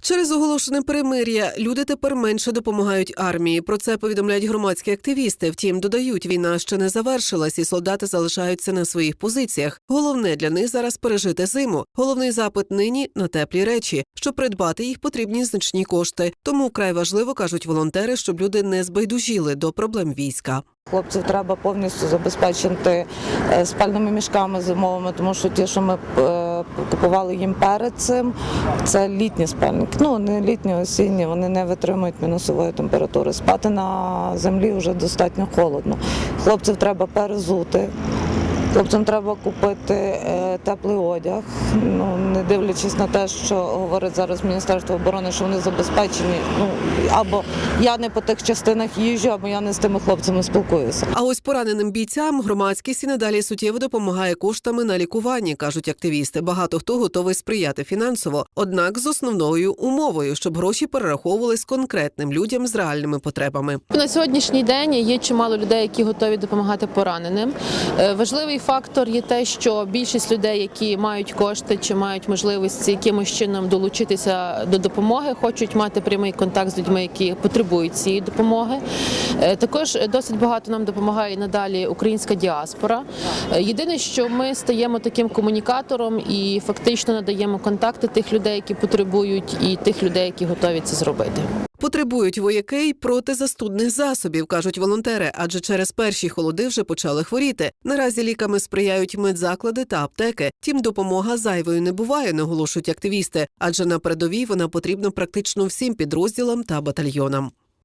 Через оголошене перемир'я люди тепер менше допомагають армії. Про це повідомляють громадські активісти. Втім, додають, війна ще не завершилась, і солдати залишаються на своїх позиціях. Головне для них зараз пережити зиму. Головний запит нині на теплі речі. Щоб придбати їх, потрібні значні кошти. Тому вкрай важливо кажуть волонтери, щоб люди не збайдужіли до проблем війська. Хлопців треба повністю забезпечити е, спальними мішками зимовими, тому що ті, що ми е, купували їм перед цим, це літні спальники. Ну не літні, осінні, вони не витримують мінусової температури. Спати на землі вже достатньо холодно. Хлопців треба перезути. Хлопцям треба купити е, теплий одяг, ну не дивлячись на те, що говорить зараз Міністерство оборони, що вони забезпечені. Ну або я не по тих частинах їжджу, або я не з тими хлопцями спілкуюся. А ось пораненим бійцям громадськість і надалі суттєво допомагає коштами на лікування, кажуть активісти. Багато хто готовий сприяти фінансово, однак з основною умовою, щоб гроші перераховувались конкретним людям з реальними потребами. На сьогоднішній день є чимало людей, які готові допомагати пораненим. Е, Важливий фактор є те, що більшість людей, які мають кошти чи мають можливість якимось чином долучитися до допомоги, хочуть мати прямий контакт з людьми, які потребують цієї допомоги. Е, Також досить багато нам допомагає надалі українська діаспора. Е, Єдине, що ми стаємо таким комунікатором і фактично надаємо контакти тих людей, які потребують, і тих людей, які готові це зробити. Потребують вояки й протизастудних засобів, кажуть волонтери, адже через перші холоди вже почали хворіти. Наразі ліками сприяють медзаклади та аптеки. Тім допомога зайвою не буває, наголошують активісти, адже на передовій вона потрібна практично всім підрозділам та батальйонам.